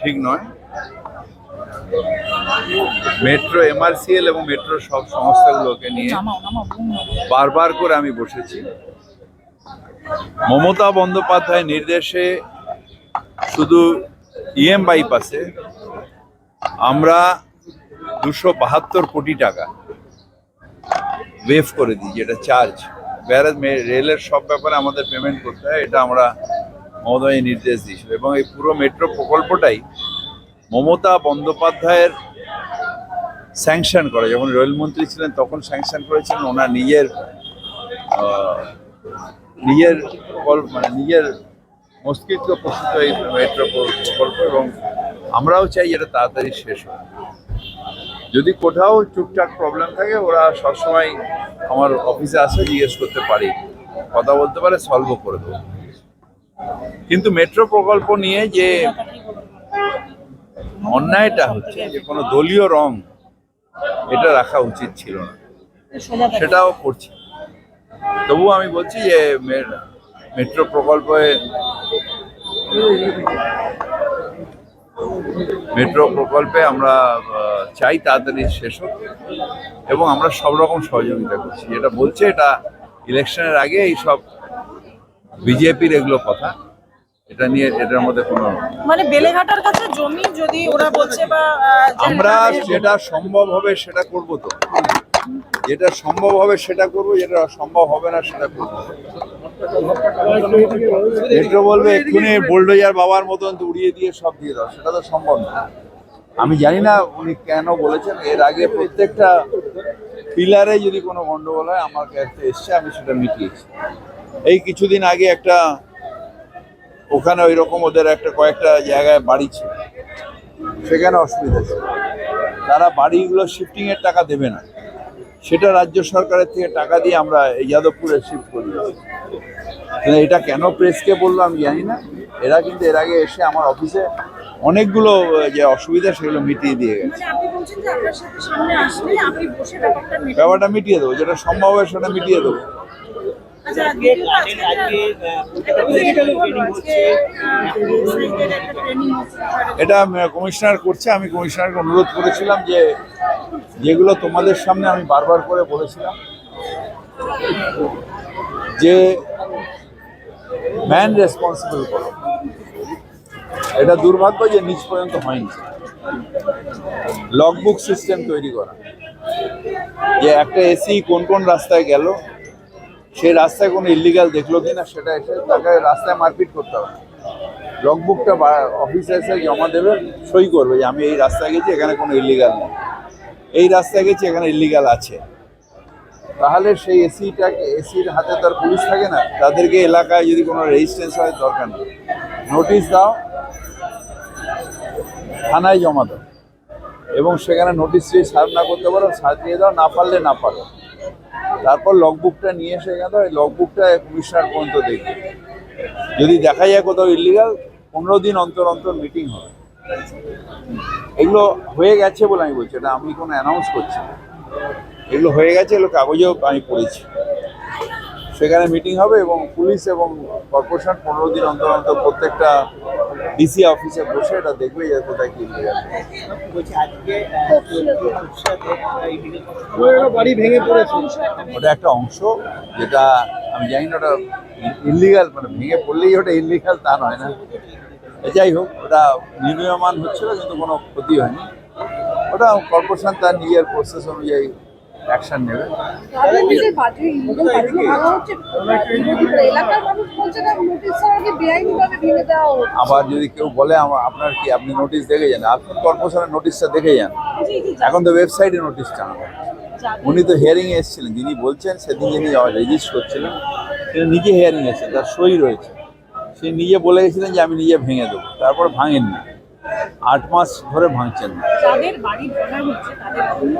ঠিক নয়। মেট্রো এমআরসিএল এবং মেট্রো সব সংস্থাগুলোকে নিয়ে বারবার করে আমি বসেছি। মমতা বন্দ্যোপাধ্যায় নির্দেশে শুধু ইএম বাইপাসে আমরা দুশো বাহাত্তর কোটি টাকা ওয়েভ করে দিই যেটা চার্জ ব্যারাজ রেলের সব ব্যাপারে আমাদের পেমেন্ট করতে হয় এটা আমরা মহোদয় নির্দেশ দিয়েছিল। এবং এই পুরো মেট্রো প্রকল্পটাই মমতা বন্দ্যোপাধ্যায়ের স্যাংশন করে। যখন রেলমন্ত্রী ছিলেন, তখন স্যাংশন করেছিলেন ওনার নিজের নিজের প্রকল্প মানে নিজের মস্তিষ্ক প্রসূত এই মেট্রো প্রকল্প এবং আমরাও চাই এটা তাড়াতাড়ি শেষ হয় যদি কোথাও টুকটাক প্রবলেম থাকে, ওরা সবসময় আমার অফিসে আসে, জিজ্ঞেস করতে পারি। কথা বলতে পারে সলভও করে দেবো। কিন্তু মেট্রো প্রকল্প নিয়ে যে অন্যায়টা হচ্ছে, যে কোনো দলীয় রং, এটা রাখা উচিত ছিল না। সেটাও করছি। তবুও আমি বলছি যে মেট্রো প্রকল্পে মেট্রো প্রকল্পে আমরা চাই তাড়াতাড়ি শেষ হোক এবং আমরা সব রকম সহযোগিতা করছি। যেটা বলছে, এটা ইলেকশনের আগে এই সব বিজেপির এগুলো কথা এটা নিয়ে এটার মধ্যে কোনো মানে বেলেঘাটার কাছে জমি যদি ওরা বলছে বা আমরা যেটা সম্ভব হবে সেটা করব তো। যেটা সম্ভব হবে সেটা করব যেটা সম্ভব হবে না সেটা করব। মেট্রো বলবে এক্ষুনি বোল্ডোজার বাবার মতন উড়িয়ে দিয়ে সব দিয়ে দাও। সেটা তো সম্ভব না। আমি জানি না উনি কেন বলেছেন এর আগে প্রত্যেকটা পিলারে যদি কোনো গন্ডগোল হয় আমার কাছে এসছে আমি সেটা মিটিয়েছি। এই কিছুদিন আগে একটা ওখানে ওই রকম ওদের একটা কয়েকটা জায়গায় বাড়ি ছিল। সেখানে অসুবিধা ছিল। তারা বাড়িগুলো শিফটিং এর টাকা দেবে না। সেটা রাজ্য সরকারের থেকে টাকা দিয়ে আমরা এই যাদবপুরে শিফট করি। এটা কেন প্রেসকে বলল আমি জানি না। এরা কিন্তু এর আগে এসে আমার অফিসে অনেকগুলো যে অসুবিধা সেগুলো মিটিয়ে দিয়ে গেছে। মানে। ব্যাপারটা মিটিয়ে দেবো যেটা সম্ভব হয় সেটা মিটিয়ে দেবো। এটা কমিশনার করছে, আমি কমিশনারকে অনুরোধ করেছিলাম যে যেগুলো তোমাদের সামনে আমি বারবার করে বলেছিলাম, যে ম্যান রেসপন্সিবল করো। এটা দুর্ভাগ্য যে নিচ পর্যন্ত হয়নি। লগবুক সিস্টেম তৈরি করা। যে একটা এসি কোন কোন রাস্তায় গেল সেই রাস্তায় কোনো ইলিগাল দেখল কিনা সেটা এসে তাকে রাস্তায় মারপিট করতে হবে। লগবুকটা অফিসে এসে জমা দেবে, সই করবে যে আমি এই রাস্তায় গেছি, এখানে কোনো ইলিগাল নেই। এই রাস্তায় গেছি, এখানে ইলিগাল আছে। তাহলে সেই এসিটাকে এসির হাতে তার পুলিশ থাকে না। তাদেরকে এলাকায় যদি কোনো রেজিস্ট্যান্স হয়, দরকার নেই। নোটিশ দাও, থানায় জমা দাও। এবং সেখানে নোটিশ যদি সার্ভ না করতে পারো, সার্ভ দিয়ে দাও, না পারলে না পারো। তারপর লগবুকটা নিয়ে এসে এখানে ওই লগবুকটা কমিশনার পর্যন্ত দেখবে। যদি দেখা যায় কোথাও ইলিগাল পনেরো দিন অন্তর অন্তর মিটিং হবে। এগুলো হয়ে গেছে বলে আমি বলছি, এটা আমি কোনো অ্যানাউন্স করছি না। এগুলো হয়ে গেছে, এগুলো কাগজেও আমি পড়েছি। সেখানে মিটিং হবে এবং পুলিশ এবং কর্পোরেশন পনেরো দিন অন্তর অন্তর প্রত্যেকটা ডিসি অফিসে বসে এটা দেখবে যে কোথায় কি আজকে আহ, বাড়ি ভেঙে পড়েছে ওটা একটা অংশ যেটা আমি জানি না ওটা ইলিগাল মানে ভেঙে পড়লেই ওটা ইলিগাল তা নয় না। যাই হোক ওটা নির্মীয়মান হচ্ছিল কিন্তু কোনো ক্ষতি হয়নি। ওটা কর্পোরেশন তার নিজের প্রসেস অনুযায়ী অ্যাকশন নেবে। আবার যদি কেউ বলে আপনার কি আপনি নোটিশ দেখে যান? আপনি কর্পোরেশনের নোটিশটা দেখে যান। এখন তো ওয়েবসাইটে নোটিশ টানানো উনি তো হিয়ারিং এ এসেছিলেন। যিনি বলছেন সেদিন যিনি রেজিস্ট করছিলেন তিনি নিজে হিয়ারিং এসেছেন। তার সই রয়েছে। সে নিজে বলে গেছিলেন যে আমি নিজে ভেঙে দেবো। তারপর ভাঙেননি। আট মাস ধরে ভাঙছেন না। যাদের বাড়ি ভাঙা হচ্ছে তাদের জন্য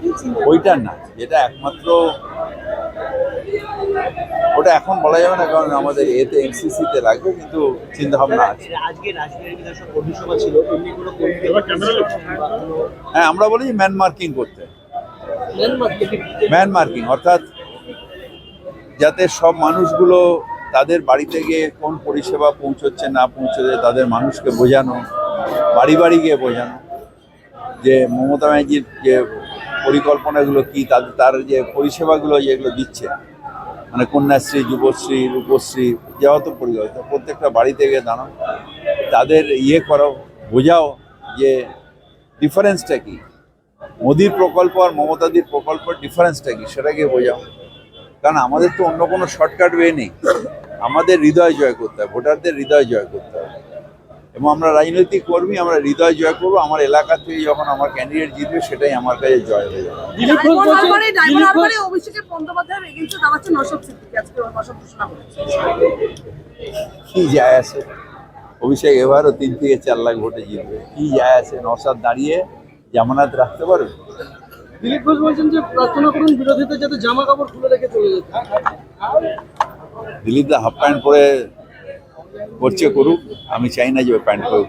কি চিন্তা ওইটার না যেটা একমাত্র ওটা এখন বলা যাবে না কারণ আমাদের এতে এনসিসিতে লাগবে কিন্তু চিন্তা ভাবনা আছে। হ্যাঁ আমরা বলি ম্যান মার্কিং করতে। ম্যান মার্কিং অর্থাৎ যাতে সব মানুষগুলো তাদের বাড়িতে গিয়ে কোন পরিষেবা পৌঁছচ্ছে না পৌঁছচ্ছে তাদের মানুষকে বোঝানো বাড়ি বাড়ি গিয়ে বোঝানো। যে মমতা ব্যানার্জির যে পরিকল্পনাগুলো কি তাদের তার যে পরিষেবাগুলো যেগুলো দিচ্ছে মানে কন্যাশ্রী, যুবশ্রী, রূপশ্রী যত পরিকল্পনা প্রত্যেকটা বাড়িতে গিয়ে দাঁড়াও, তাদের ইয়ে করো, বোঝাও যে ডিফারেন্সটা কি। মোদির প্রকল্প আর মমতাদির প্রকল্পের ডিফারেন্সটা কি সেটাকে বোঝাও। কারণ আমাদের তো অন্য কোনো শর্টকাট ওয়ে নেই। আমাদের হৃদয় জয় করতে হবে, ভোটারদের হৃদয় জয় করতে হবে। এবং আমরা রাজনৈতিক কর্মী আমরা হৃদয় জয় করব। আমার এলাকা থেকে যখন আমার ক্যান্ডিডেট জিতবে সেটাই আমার কাছে জয় হয়ে যাবে। কি যায় আসে অভিষেক এবারও তিন থেকে চার লাখ ভোটে জিতবে। কি যায় আছে? নসাদ দাঁড়িয়ে জামানাত রাখতে পারবে? দিলীপ ঘোষ বলছেন যে প্রার্থনা করুন বিরোধীদের যাতে জামা কাপড় খুলে রেখে চলে যেতে। দিলীপ দা হাফ প্যান্ট পরে করছে করুক আমি চাই না যে প্যান্ট করুক